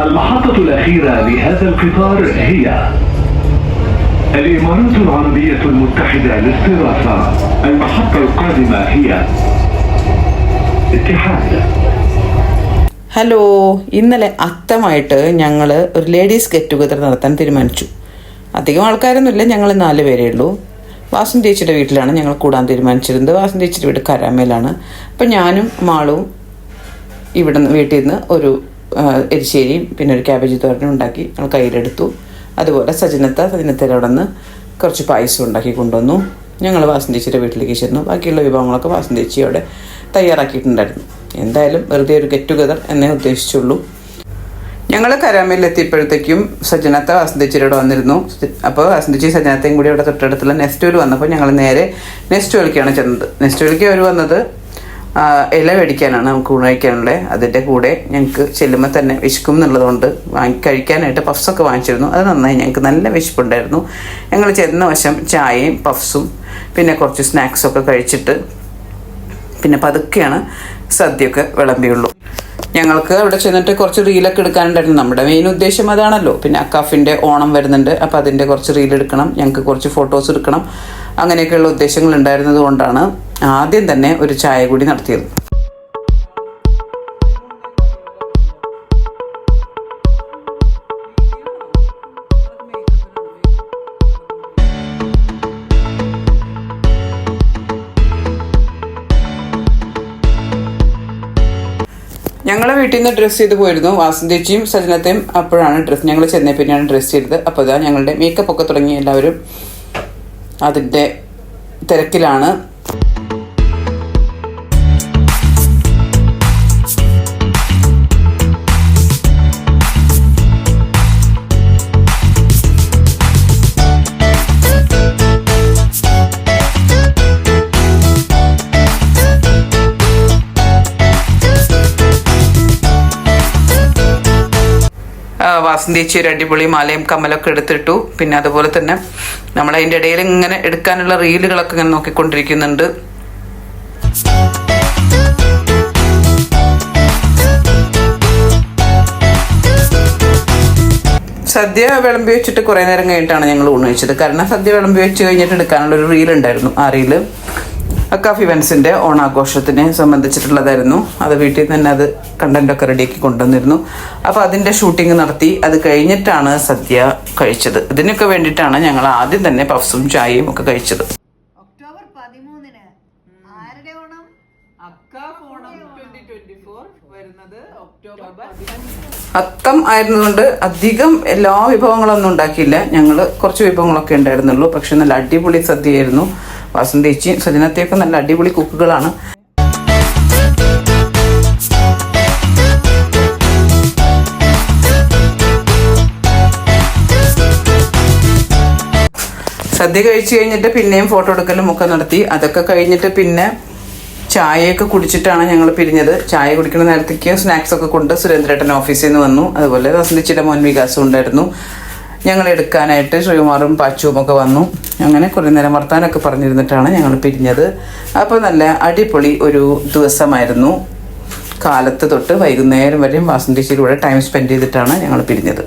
المحطة الأخيرة لهذا القطار هي الإمارات العربية المتحدة للصرافة المحطة القادمة هي اتحاد hello ഇന്നലെ അത്തമായിട്ട് ഞങ്ങൾ ഒരു ലേഡീസ് ഗെറ്റ് ടുഗദർ നടത്താൻ തീരുമാനിച്ചു അധികം ആൾക്കാരൊന്നുമില്ല ഞങ്ങൾ നാല് പേരേ ഉള്ളൂ വാസൻ ചേച്ചിയുടെ വീട്ടിലാണ് ഞങ്ങൾ കൂടാൻ തീരുമാനിച്ചിരുന്നത് വാസൻ ചേച്ചിയുടെ വീട് കരാമേലാണ് അപ്പം ഞാനും മാളും ഇവിടെ നിന്ന് വീട്ടിൽ നിന്ന് ഒരു ആ, എരിശ്ശേരിയും പിന്നെ ഒരു ക്യാബേജ് തോരനും ഉണ്ടാക്കി ഞങ്ങൾ കയ്യിലെടുത്തു. അതുപോലെ സജനത്ത സജനത്തയുടെ അവിടെ നിന്ന് കുറച്ച് പായസം ഉണ്ടാക്കി കൊണ്ടുവന്നു. ഞങ്ങൾ വാസൻ ചേച്ചിയുടെ വീട്ടിലേക്ക് ചെന്നു. ബാക്കിയുള്ള വിഭവങ്ങളൊക്കെ വാസൻ ചേച്ചി അവിടെ തയ്യാറാക്കിയിട്ടുണ്ടായിരുന്നു. എന്തായാലും വെറുതെ ഒരു ഗെറ്റ് ടുഗദർ എന്നേ ഉദ്ദേശിച്ചുള്ളൂ. ഞങ്ങൾ കരാമേലെത്തിയപ്പോഴത്തേക്കും എത്തിയപ്പോഴത്തേക്കും വാസന്തേച്ചിയുടെ വാസന്തിച്ചിയുടെ വന്നിരുന്നു. അപ്പോൾ വാസന്തിച്ചി സജ്ജനത്തെയും കൂടി അവിടെ തൊട്ടടുത്തുള്ള നെസ്റ്റോയിൽ വന്നപ്പോൾ ഞങ്ങൾ നേരെ നെസ്റ്റോയിലേക്കാണ് ചെന്നത്. നെസ്റ്റോയിലേക്ക് അവർ വന്നത് ഇല മേടിക്കാനാണ് നമുക്ക് ഉണയിക്കാനുള്ളത് അതിന്റെ കൂടെ ഞങ്ങൾക്ക് ചെല്ലുമ്പോൾ തന്നെ വിശക്കും എന്നുള്ളതുകൊണ്ട് വാങ്ങി കഴിക്കാനായിട്ട് പഫ്സൊക്കെ വാങ്ങിച്ചിരുന്നു. അത് നന്നായി ഞങ്ങൾക്ക് നല്ല വിശപ്പുണ്ടായിരുന്നു. ഞങ്ങൾ ചെന്ന വശം ചായയും പഫ്സും പിന്നെ കുറച്ച് സ്നാക്സൊക്കെ കഴിച്ചിട്ട് പിന്നെ പതുക്കെയാണ് സദ്യയൊക്കെ വിളമ്പിയുള്ളൂ. ഞങ്ങൾക്ക് അവിടെ ചെന്നിട്ട് കുറച്ച് റീലൊക്കെ എടുക്കാനുണ്ടായിരുന്നു. നമ്മുടെ മെയിൻ ഉദ്ദേശം അതാണല്ലോ. പിന്നെ അക്കാഫിന്റെ ഓണം വരുന്നുണ്ട്. അപ്പോൾ അതിന്റെ കുറച്ച് റീൽ എടുക്കണം. ഞങ്ങൾക്ക് കുറച്ച് ഫോട്ടോസ് എടുക്കണം. അങ്ങനെയൊക്കെയുള്ള ഉദ്ദേശങ്ങൾ ഉണ്ടായിരുന്നത് കൊണ്ടാണ് ആദ്യം തന്നെ ഒരു ചായ കൂടി നടത്തിയത്. ഞങ്ങളെ വീട്ടിൽ നിന്ന് ഡ്രസ്സ് ചെയ്ത് പോയിരുന്നു. വാസന്തേച്ചിയും സജനത്തെയും അപ്പോഴാണ് ഡ്രസ്സ് ഞങ്ങൾ ചെന്നേ പിന്നെയാണ് ഡ്രസ്സ് ചെയ്തത്. അപ്പോൾ ഇതാ ഞങ്ങളുടെ മേക്കപ്പ് ഒക്കെ തുടങ്ങി എല്ലാവരും. അതിന്റെ തിരക്കിലാണ് ആ, വാസന്തേച്ചി ഒരു അടിപൊളി മാലയും കമ്മലൊക്കെ എടുത്തിട്ടു. പിന്നെ അതുപോലെ തന്നെ നമ്മൾ അതിന്റെ ഇടയിൽ ഇങ്ങനെ എടുക്കാനുള്ള റീലുകളൊക്കെ ഇങ്ങനെ നോക്കിക്കൊണ്ടിരിക്കുന്നുണ്ട്. സദ്യ വിളമ്പി വെച്ചിട്ട് കുറേ നേരം കഴിഞ്ഞിട്ടാണ് ഞങ്ങൾ ഊണ് വെച്ചത് കാരണം സദ്യ വിളമ്പി വെച്ച് കഴിഞ്ഞിട്ട് എടുക്കാനുള്ള ഒരു റീൽ ഉണ്ടായിരുന്നു ആ റീൽ അക്കാഫ് ഇവൻസിന്റെ ഓണാഘോഷത്തിനെ സംബന്ധിച്ചിട്ടുള്ളതായിരുന്നു. അത് വീട്ടിൽ തന്നെ അത് കണ്ടന്റ് ഒക്കെ റെഡിയാക്കി കൊണ്ടുവന്നിരുന്നു. അപ്പോൾ അതിന്റെ ഷൂട്ടിംഗ് നടത്തി അത് കഴിഞ്ഞിട്ടാണ് സദ്യ കഴിച്ചത്. ഇതിനൊക്കെ വേണ്ടിയിട്ടാണ് ഞങ്ങൾ ആദ്യം തന്നെ പഫ്സും ചായയും ഒക്കെ കഴിച്ചത്. ഒക്ടോബർ പതിമൂന്നിന് ആരുടെ ഓണം? അത്തം ആയിരുന്നതുകൊണ്ട് അധികം എല്ലാ വിഭവങ്ങളൊന്നും ഉണ്ടാക്കിയില്ല. ഞങ്ങൾ കുറച്ച് വിഭവങ്ങളൊക്കെ ഉണ്ടായിരുന്നുള്ളൂ. പക്ഷെ നല്ല അടിപൊളി സദ്യയായിരുന്നു. വസന്തേച്ചിയും സജനത്തെയൊക്കെ നല്ല അടിപൊളി കുക്കുകളാണ്. സദ്യ കഴിച്ചു കഴിഞ്ഞിട്ട് പിന്നെയും ഫോട്ടോ എടുക്കലും ഒക്കെ നടത്തി. അതൊക്കെ കഴിഞ്ഞിട്ട് പിന്നെ ചായയൊക്കെ കുടിച്ചിട്ടാണ് ഞങ്ങൾ പിരിഞ്ഞത്. ചായ കുടിക്കുന്ന നേരത്തേക്ക് സ്നാക്സ് ഒക്കെ കൊണ്ട് സുരേന്ദ്രേട്ടൻ ഓഫീസിൽ നിന്ന് വന്നു. അതുപോലെ വസന്തിച്ചിയുടെ മോൻ വികാസം ഉണ്ടായിരുന്നു. ഞങ്ങൾ എടുക്കാനായിട്ട് ശ്രീകുമാറും പാച്ചുവും ഒക്കെ വന്നു. അങ്ങനെ കുറേ നേരം വർത്താനൊക്കെ പറഞ്ഞിരുന്നിട്ടാണ് ഞങ്ങൾ പിരിഞ്ഞത്. അപ്പോൾ നല്ല അടിപൊളി ഒരു ദിവസമായിരുന്നു. കാലത്ത് തൊട്ട് വൈകുന്നേരം വരെയും വാസന്തിച്ചിലൂടെ ടൈം സ്പെൻഡ് ചെയ്തിട്ടാണ് ഞങ്ങൾ പിരിഞ്ഞത്.